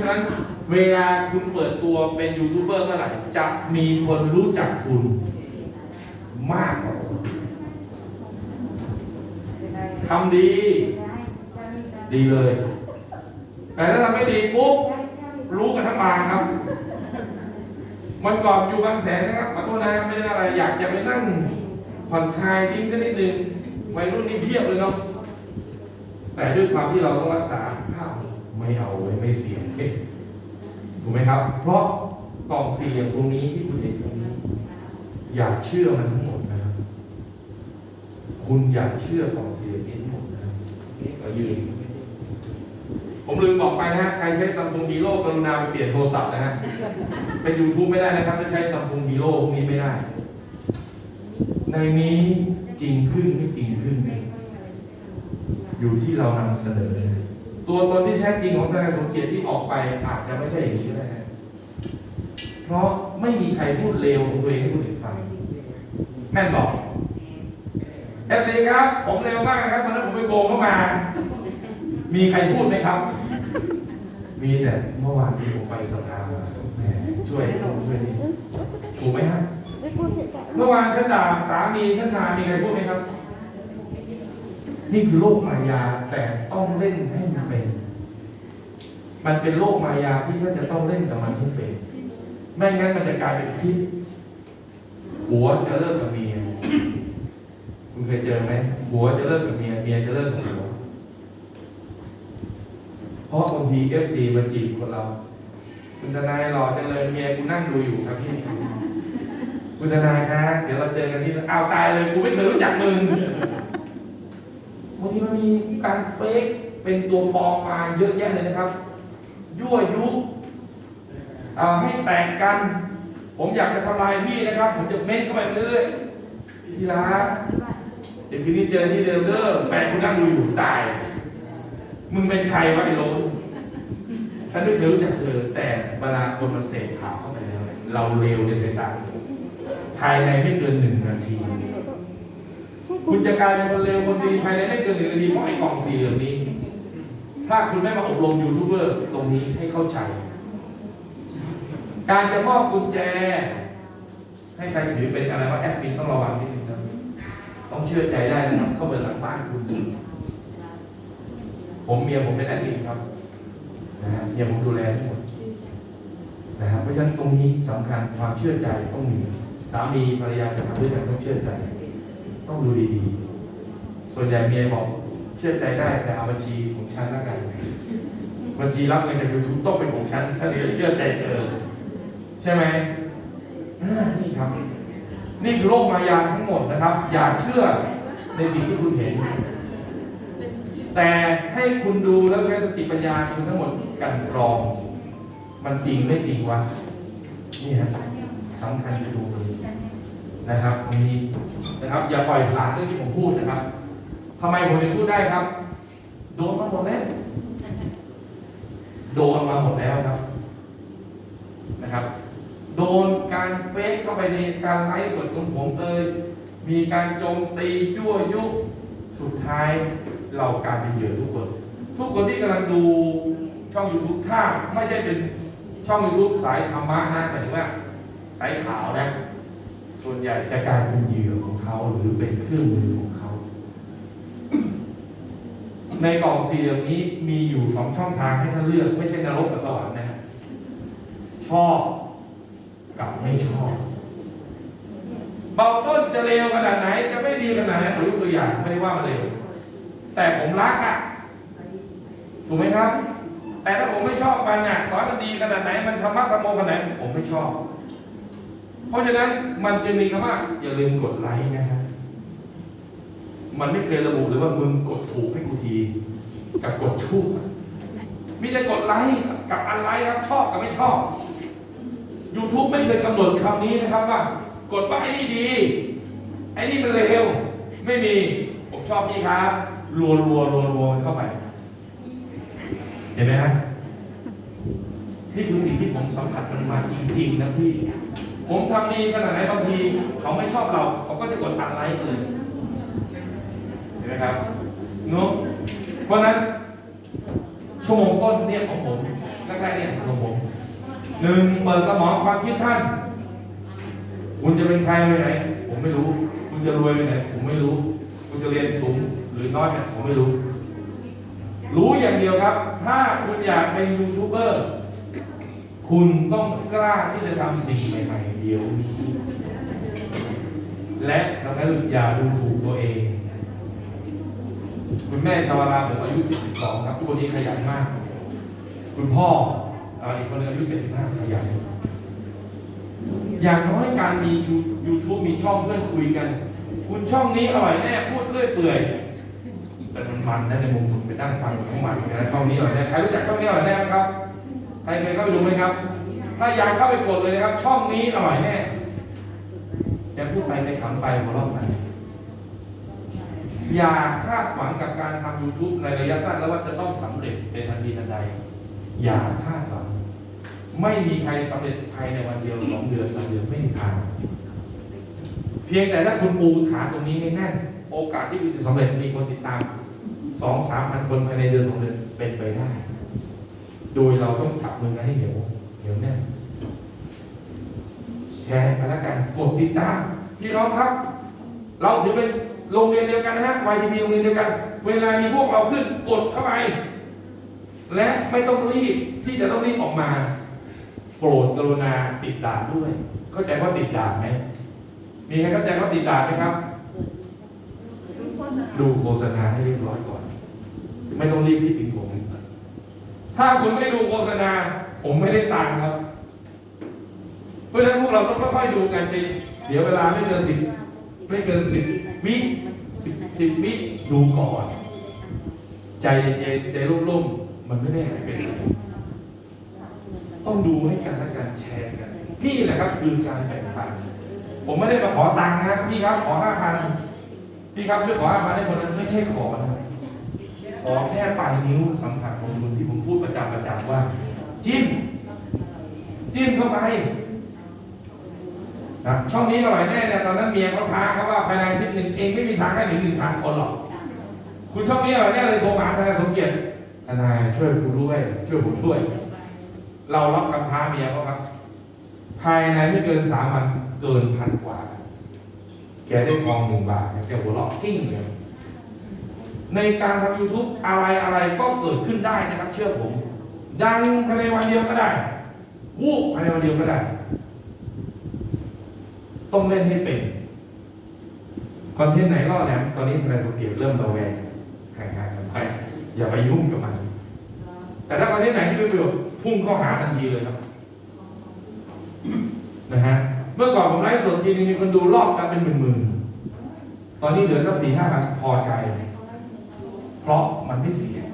ะฉะนั้นเวลาคุณเปิดตัวเป็นยูทูบเบอร์เมื่อไหร่ จะมีคนรู้จักคุณมากกว่าปกติทำดี ดีเลย แต่ถ้าทำไม่ดีปุ๊บรู้กันทั้งบางครับ มันก่อนอยู่บางแสนนะครับขอโทษนะไม่ได้อะไร อยากจะไปนั่งผ่อนคลายดิ้งสักนิดนึงวัยรุ่นนี่เพียบเลยเนาะแต่ด้วยความที่เราต้องรักษาภาพ ไม่เอาไว้ไม่เสียงเถูกไหมครับ เพราะกล่องสี่เหลี่ยมตรงนี้ที่คุณเห็นตรงนี้ อย่าเชื่อมันทั้งหมดนะครับ คุณอย่าเชื่อกล่องสี่เหลี่ยมนี้ทั้งหมดนะครับนี่เรายืนผมลืมบอกไปนะฮะ ใครใช้ Samsung Hero กรุณาไปเปลี่ยนโทรศัพท์นะฮะ เป็น YouTube ไม่ได้นะครับถ้าใช้ Samsung Hero พวกนี้ไม่ได้ ในนี้จริงขึ้นไม่จริงขึ้น อยู่ที่เรานำเสนอนะ ตัวตนที่แท้จริงของทนายสมเกียรติที่ออกไปอาจจะไม่ใช่อย่างนี้ก็ได้นะเพราะไม่มีใครพูดเลวของตัวเองให้คนอื่นฟังแม่นบอกเอฟซีครับ ผมเร็วมากนะครับวันนั้นผมไปโกงเข้ามา มีใครพูดไหมครับ มีแต่เมื่อวานที่ผมไปสภามาแหมช่วยนู่นช่วยนี่ถูกไหมครับเมื่อวานฉันด่าสามีฉันมามีใครพูดไหมครับ นี่คือโลกมายาแต่ต้องเล่นให้มันเป็น มันเป็นโลกมายาที่ท่านจะต้องเล่นกับมันให้เป็น ไม่งั้นมันจะกลายเป็นพิษหัวจะเลิกกับเมีย คุณเคยเจอไหมหัวจะเลิกกับเมีย เมียจะเลิกกับหัว เพราะบางทีเอฟซีมาจีบคนเรา คุณทนายหล่อจังเลยเมียกูนั่งดูอยู่ครับพี่คุณทนายครับเดี๋ยวเราเจอกันที่อ้าวตายเลยกูไม่เคยรู้จักมึง บางทีมันมีการเฟกเป็นตัวปลอมมาเยอะแยะเลยนะครับ ยั่วยุให้แตกกัน ผมอยากจะทำลายพี่นะครับ ผมจะเม้นเข้าไปเรื่อยๆทีละเดี๋ยวคืนนี้เจอที่เดิมเด้อแฟนคุณนั่งดูอยู่ตาย มึงเป็นใครวะไอ้โลนฉันไม่เคยรู้จักเธอแต่เวลาคนมันเสพข่าวเข้าไปแล้วเนี่ยเราเร็วในสายตา ภายในไม่เกินหนึ่งนาที คุณจะกลายเป็นคนเร็วคนดีภายในไม่เกินหนึ่งนาทีเพราะไอ้กล่องสี่เหลี่ยมนี้ ถ้าคุณไม่มาอบรมยูทูบเบอร์ตรงนี้ให้เข้าใจ การจะมอบกุญแจ ให้ใครถือเป็นอะไรว่าแอดมินต้องระวังนิดนึงนะต้องเชื่อใจได้นะครับเข้าเบอร์หลังบ้านคุณผมเมียผมเป็นแอดมินครับนะฮะเมียผมดูแลทั้งหมดนะครับเพราะฉะนั้นตรงนี้สำคัญความเชื่อใจต้องมีสามีภรรยาจะทำด้วยกันต้องเชื่อใจ ต้องดูดีๆ ส่วนใหญ่เมียบอกเชื่อใจได้แต่เอาบัญชีของฉันแล้วกัน บัญชีรับเงินจากยูทูบต้องเป็นของฉันถ้าเดี๋ยเชื่อใจเธอ ใช่ไหมนี่ครับ นี่คือโลกมายาทั้งหมดนะครับ อย่าเชื่อในสิ่งที่คุณเห็น แต่ให้คุณดูแล้วใช้สติปัญญาคุณทั้งหมดกันกรอง มันจริงไม่จริงวะนี่ฮะสำคัญจะดู นะครับตรงนี้นะครับอย่าปล่อยผ่านเรื่องที่ผมพูดนะครับทำไมผมถึงพูดได้ครับ โดนมาหมดแล้วโดนมาหมดแล้วครับนะครับ โดนการเฟซเข้าไปในการไลฟ์สดของผมเอ่ยมีการโจมตียั่วยุสุดท้ายเรากลายเป็นเหยื่อทุกคน ทุกคนที่กำลังดูช่อง YouTube ถ้าไม่ใช่เป็นช่อง YouTube สายธรรมะนะหมายถึงว่า สายขาวนะ ส่วนใหญ่จะกลายเป็นเหยื่อของเขาหรือเป็นเครื่องมือของเขา ในกล่องสี่เหลี่ยมนี้มีอยู่สองช่องทางให้ท่านเลือก ไม่ใช่นรกกับสวรรค์นะฮะชอบกับไม่ชอบเบาต้นจะเลวขนาดไหน จะไม่ดีขนาดไหนขอยกตัวอย่างไม่ได้ว่ามันเลวแต่ผมรักอะถูกไหมครับ แต่ถ้าผมไม่ชอบมันอะต่อให้มันดีขนาดไหน มันธรรมะธรรมโมขนาดไหนผมไม่ชอบ เพราะฉะนั้นมันจึงมีคำว่า อย่าลืมกดไลค์นะครับมันไม่เคยระบุเลยว่ามึงกดถูกให้กูที กับกดชู้มีแต่กดไลค์กับอันไลค์ครับชอบกับไม่ชอบ YouTube ไม่เคยกำหนดคำนี้นะครับว่า กดว่าไอ้นี่ดีไอ้นี่มันเลวไม่มีผมชอบนี่ครับรัวรัวรัวรัวมันเข้าไป เห็นไหมฮะนี่คือสิ่งที่ผมสัมผัสมันมาจริง ๆ นะพี่ ผมทำดีขนาดไหนบางที เขาไม่ชอบเราเขาก็จะกดอันไลค์เลยเห็นไหมครับเนาะเพราะฉะนั้นชั่วโมงต้นเนี่ยของผมแรกๆเนี่ยของผมหนึ่งเปิดสมองความคิดท่าน คุณจะเป็นใครไปไหน ผมไม่รู้ คุณจะรวยไปไหน ผมไม่รู้ คุณจะเรียนสูงหรือน้อยเนี่ยผมไม่รู้ รู้อย่างเดียวครับ ถ้าคุณอยากเป็นยูทูบเบอร์ คุณต้องกล้าที่จะทำสิ่งใหม่ๆเดี๋ยวนี้ และสำคัญที่สุดอย่าดูถูกตัวเอง คุณแม่ชาวราผมอายุ 72 ครับทุกวันนี้ขยันมาก คุณพ่ออีกคนนึงอายุ 75 ขยันอย่างน้อยการมียูทูบมีช่องเพื่อนคุยกัน คุณช่องนี้อร่อยแน่พูดเรื่อยเปื่อยแต่มันมันนะในมุมผมไปนั่งฟังของมันนะช่องนี้อร่อยแน่ใครรู้จักช่องนี้อร่อยแน่ครับ รเคยเข้าไปดูไหมครับ ถ้าอยากเข้าไปกดเลยนะครับ ช่องนี้อร่อยแน่แกพูดไปไปขำไปหัวเราะไปอย่าคาดหวังกับการทำ YouTube ในระยะสั้นแล้วว่าจะต้องสำเร็จเป็นทันทีทันใด อย่าคาดหวัง ไม่มีใครสำเร็จภายในวันเดียวสองเดือนสามเดือนไม่มีทาง เพียงแต่ถ้าคุณปูฐานตรงนี้ให้แน่น โอกาสที่คุณจะสำเร็จมีคนติดตามสองสามพันคนภายในเดือนสองเดือนเป็นไปได้ โดยเราต้องจับมือกันให้เหนียวเหนียวแน่นแชร์กันแล้วกันกดติดตามพี่น้องครับ เราถือเป็นโรงเรียนเดียวกันนะฮะวัยทีมีโรงเรียนเดียวกัน เวลามีพวกเราขึ้นกดเข้าไป และไม่ต้องรีบที่จะต้องรีบออกมา โปรดกรุณาติดด่านด้วย เข้าใจว่าติดด่านไหมมีใครเข้าใจว่าติดด่านไหมครับ ดูโฆษณาให้เรียบร้อยก่อน ไม่ต้องรีบคิดถึงผม ถ้าคุณไม่ดูโฆษณา ผมไม่ได้ตังค์ครับ เพราะฉะนั้นพวกเราต้องค่อยๆดูกันไปเสียเวลาไม่เกินสิบไม่เกินสิบวิสิบสิบวิดูก่อน ใจเย็นๆใจร่มๆมันไม่ได้หายไปไหนต้องดูให้กันและกันแชร์กันนี่แหละครับคือการแบ่งปันผมไม่ได้มาขอตังค์นะพี่ครับขอห้าพันพี่ครับช่วยขอห้าพันให้คนนั้นไม่ใช่ขอนะ ขอแค่ปลายนิ้วสัมผัสของคุณที่ผมพูดประจำประจำว่า จิ้ม จิ้มเข้าไปนะช่องนี้อร่อยแน่เนี่ยตอนนั้นเมียเขาท้าเขาว่าภายในทิตย์หนึ่งเองไม่มีทางได้ถึงหนึ่งพันคนหรอก คุณช่องนี้อร่อยแน่เลยโทรมาหาทนายสมเกียรติทนายช่วยกูด้วยช่วยผมด้วย เรารับคำท้าเมียเขาครับ ภายในไม่เกินสามวันเกินพันกว่า แกได้ทองหนึ่งบาทแกหัวเราะกิ้งเลย ในการทำ YouTube อะไรอะไรก็เกิดขึ้นได้นะครับ เชื่อผม ดังภายในวันเดียวก็ได้ วูบภายในวันเดียวก็ได้ ต้องเล่นให้เป็นคอนเทนต์ไหนล่อแหลมตอนนี้ทนายสมเกียรติเริ่มระแวงห่างๆกันไปอย่าไปยุ่งกับมัน แต่ถ้าคอนเทนต์ไหนที่เป็นประโยชน์พุ่งเข้าหาทันทีเลยครับนะฮะเมื่อก่อนผมไลฟ์สดทีนึงมีคนดูรอบกันเป็นหมื่นๆตอนนี้เหลือแค่สี่ห้าพันพอใจ เพราะมันไม่เสียง